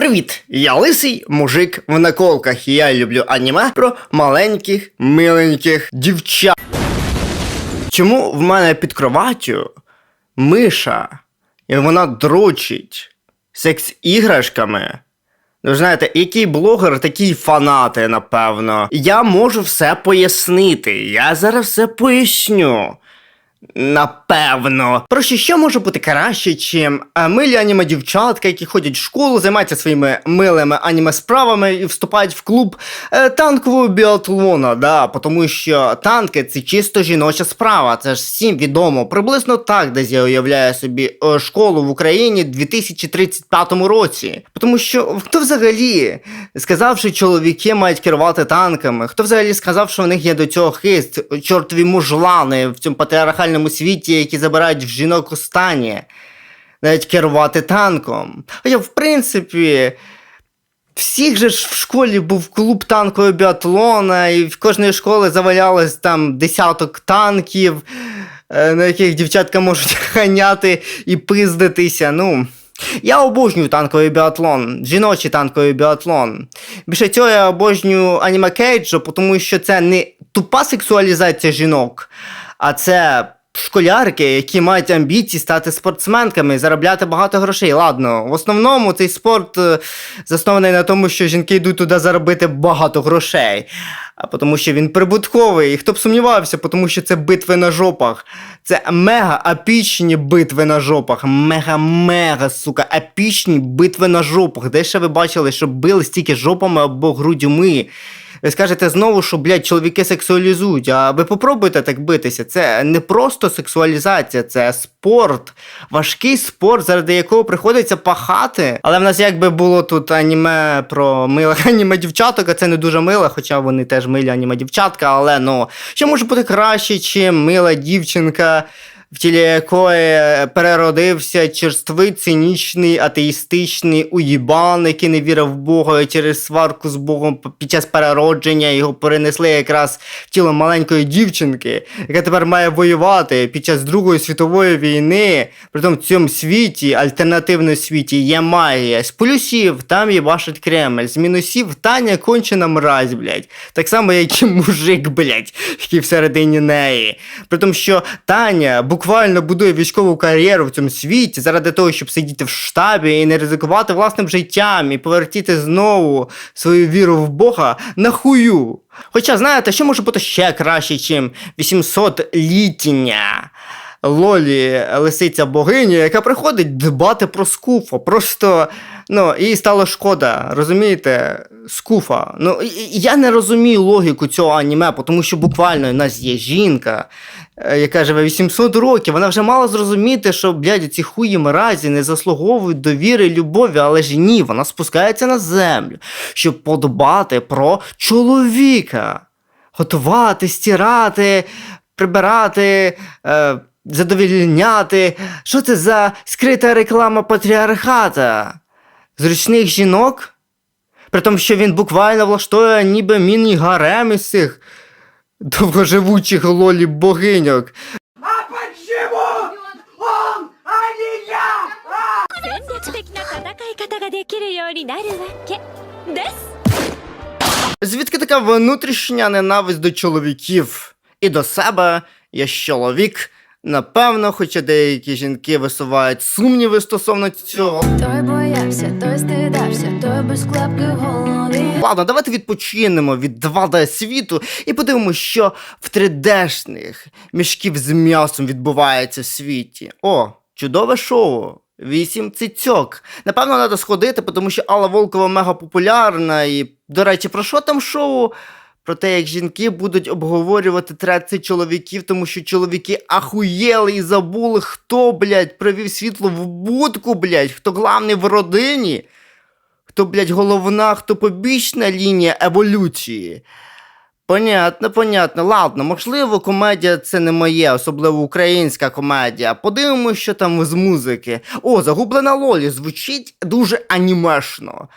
Привіт! Я лисий мужик в наколках, і я люблю аніме про маленьких, миленьких дівчат. Чому в мене під кроваттю миша, і вона дрочить секс-іграшками? Ну, знаєте, який блогер, такі фанати, напевно. Я можу все пояснити. Я зараз все поясню. Напевно. Проще, що може бути краще, чим е, милі аніме дівчатка, які ходять в школу, займаються своїми милими аніме справами і вступають в клуб е, танкового біатлона, да, тому що танки це чисто жіноча справа. Це ж всім відомо. Приблизно так десь я уявляю собі е, школу в Україні в 2035 році. Тому що хто взагалі сказав, що чоловіки мають керувати танками? Хто взагалі сказав, що в них є до цього хист, чортові мужлани в цьому патріархальному світі, які забирають в жінок у стані, навіть керувати танком. Хоча, в принципі. Всіх же ж в школі був клуб танкового біатлона, і в кожної школи завалялось там десяток танків, е, на яких дівчатка можуть ганяти і пиздитися. Ну, я обожнюю танковий біатлон, жіночий танковий біатлон. Більше цього я обожнюю аніме Кейджо, тому що це не тупа сексуалізація жінок, а це школярки, які мають амбіції стати спортсменками заробляти багато грошей. Ладно, в основному цей спорт е, заснований на тому, що жінки йдуть туди заробити багато грошей. А тому що він прибутковий. І хто б сумнівався, тому що це битви на жопах. Це мега епічні битви на жопах. Мега-мега, сука, епічні битви на жопах. Де ще ви бачили, що били стільки жопами або грудьми? Ви скажете знову, що, блядь, чоловіки сексуалізують, а ви попробуйте так битися. Це не просто сексуалізація, це спорт, важкий спорт, заради якого приходиться пахати. Але в нас якби було тут аніме про милих аніме дівчаток, а це не дуже миле, хоча вони теж милі аніме дівчатка, але ну, що може бути краще, чим мила дівчинка. В тілі якої переродився черствий, цинічний, атеїстичний уїбан, який не вірив в Бога і через сварку з Богом під час переродження його перенесли якраз в тіло маленької дівчинки, яка тепер має воювати під час Другої світової війни. Притом в цьому світі, альтернативному світі, є магія. З плюсів там є їбашить Кремль, з мінусів Таня кончена мразь, блядь. Так само, як і мужик, блядь, який всередині неї. Притом, що Таня буквально будує військову кар'єру в цьому світі заради того, щоб сидіти в штабі і не ризикувати власним життям і повертіти знову свою віру в Бога на хую. Хоча, знаєте, що може бути ще краще, чим 800-літня Лолі лисиця богиня, яка приходить дбати про скуфа. Просто ну, їй стало шкода, розумієте, скуфа. Ну, я не розумію логіку цього аніме, тому що буквально у нас є жінка, е, яка живе 800 років, вона вже мала зрозуміти, що, блядь, ці хуї мразі не заслуговують довіри любові, але ж ні, вона спускається на землю, щоб подбати про чоловіка. Готувати, стирати, прибирати, е, задовільняти. Що це за скрита реклама патріархата? зручних жінок, при тому, що він буквально влаштує ніби міні-гарем із цих довгоживучих лолі богиньок. Звідки така внутрішня ненависть до чоловіків і до себе я чоловік. Напевно, хоча деякі жінки висувають сумніви стосовно цього. Той боявся, той стидався, той без клапки в голові. Ладно, давайте відпочинемо від 2D світу і подивимося, що в 3D-шних мішків з м'ясом відбувається в світі. О, чудове шоу. Вісім цицьок. Напевно, треба сходити, тому що Алла Волкова мега популярна. І, до речі, про що там шоу? Про те, як жінки будуть обговорювати треці чоловіків, тому що чоловіки ахуєли і забули, хто, блядь, привів світло в будку, блядь, хто главний в родині. Хто, блядь, головна, хто побічна лінія еволюції. Понятно, понятно. Ладно, можливо, комедія це не моє, особливо українська комедія. Подивимось, що там з музики. О, загублена Лолі звучить дуже анімешно.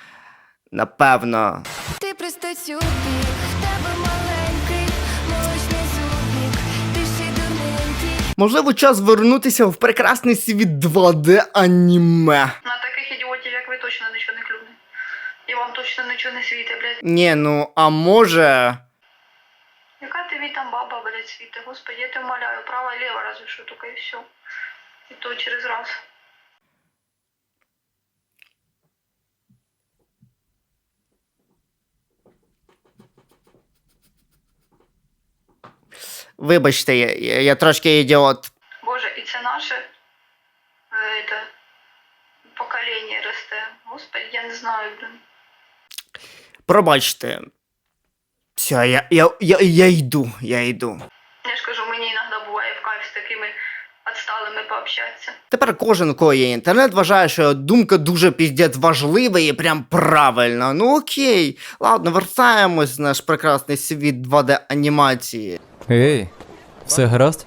Напевно. Ти пристацюбік, в Можливо, час вернутися в прекрасний світ 2D аніме. На таких ідіотів, як ви, точно нічого не клюне. вам точно нічого не світить, блядь. Ні, ну, а може. Яка тобі там баба, блядь, світи? Господи, я тебе моляю, права і ліва, разве що, тільки і все. І то через раз. Вибачте, я, я, я трошки ідіот. Боже, і це наше е, это, покоління росте. Господи, я не знаю, блін. Пробачте. Все, я, я, я, я йду, я йду. Я ж кажу, мені іноді буває в кайф з такими отсталими пообщатися. Тепер кожен, у кого є інтернет, вважає, що думка дуже піздець важлива і прям правильна. Ну окей. Ладно, вертаємось в наш прекрасний світ 2D анімації. Ей, все гаразд?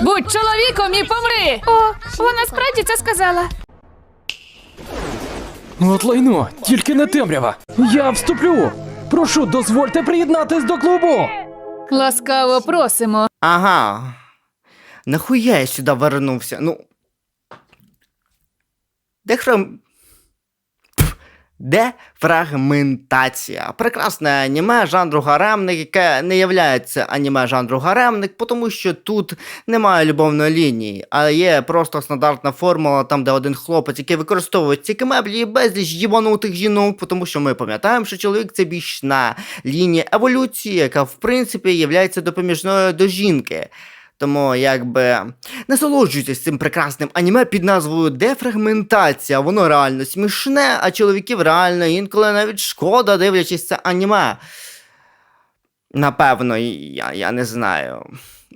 Будь чоловіком і помри! О, вона справді це сказала. От лайно, тільки не темрява. Я вступлю. Прошу, дозвольте приєднатись до клубу. Ласкаво просимо. Ага. Нахуя я сюди вернувся? Ну. Де храм. Пф, Де фрагментація? Прекрасне аніме жанру гаремник, яке не являється аніме жанру гаремник, тому що тут немає любовної лінії, а є просто стандартна формула, там, де один хлопець, який використовує ці меблі і безліч їбанутих жінок, тому що ми пам'ятаємо, що чоловік це бічна лінія еволюції, яка в принципі є допоміжною до жінки. Тому якби насолоджуйтесь цим прекрасним аніме під назвою Дефрагментація. Воно реально смішне, а чоловіків реально інколи навіть шкода, дивлячись це аніме. Напевно, я, я не знаю.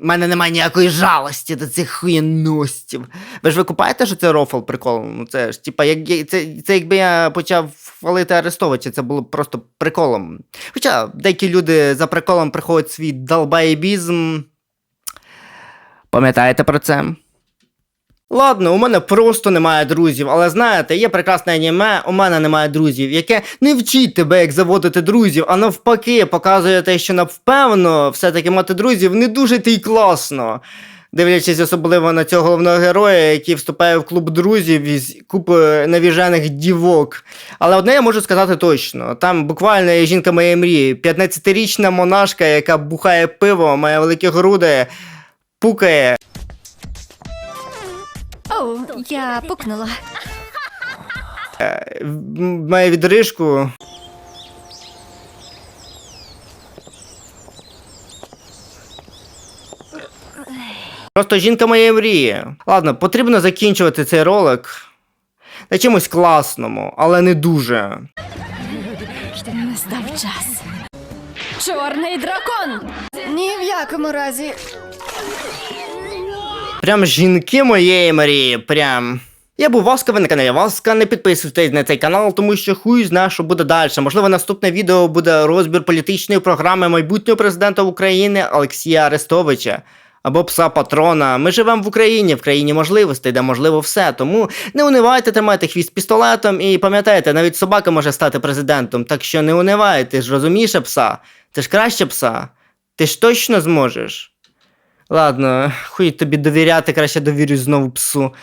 У мене немає ніякої жалості до цих хуєностів. Ви ж ви купаєте, що це рофл прикол? Ну це ж, типа, як, це, це якби я почав хвалити Арестовича, це було б просто приколом. Хоча деякі люди за приколом приходять свій долбаєбізм. Пам'ятаєте про це? Ладно, у мене просто немає друзів, але знаєте, є прекрасне аніме, у мене немає друзів, яке не вчить тебе, як заводити друзів, а навпаки, показує те, що напевно, все-таки мати друзів не дуже ти й класно. Дивлячись особливо на цього головного героя, який вступає в клуб друзів із купи навіжених дівок. Але одне я можу сказати точно: там буквально є жінка моєї мрії, 15-річна монашка, яка бухає пиво, має великі груди, пукає. Оу, я пукнула. м- має відрижку. Просто жінка моєї мрії. Ладно, потрібно закінчувати цей ролик на чимось класному, але не дуже. Настав час. Чорний дракон! Ні в якому разі. Прям жінки моєї мрії, прям. Я був Васка, ви на каналі Васка. Не підписуйтесь на цей канал, тому що хуй знає, що буде далі. Можливо, наступне відео буде розбір політичної програми майбутнього президента України Олексія Арестовича. Або пса патрона. Ми живемо в Україні, в країні можливостей, де можливо все. Тому не унивайте, тримайте хвіст пістолетом і пам'ятайте, навіть собака може стати президентом. Так що не унивай, ти ж розумієш пса? Ти ж краще пса. Ти ж точно зможеш. Ладно, хуй тобі довіряти, краще довірюсь знову псу.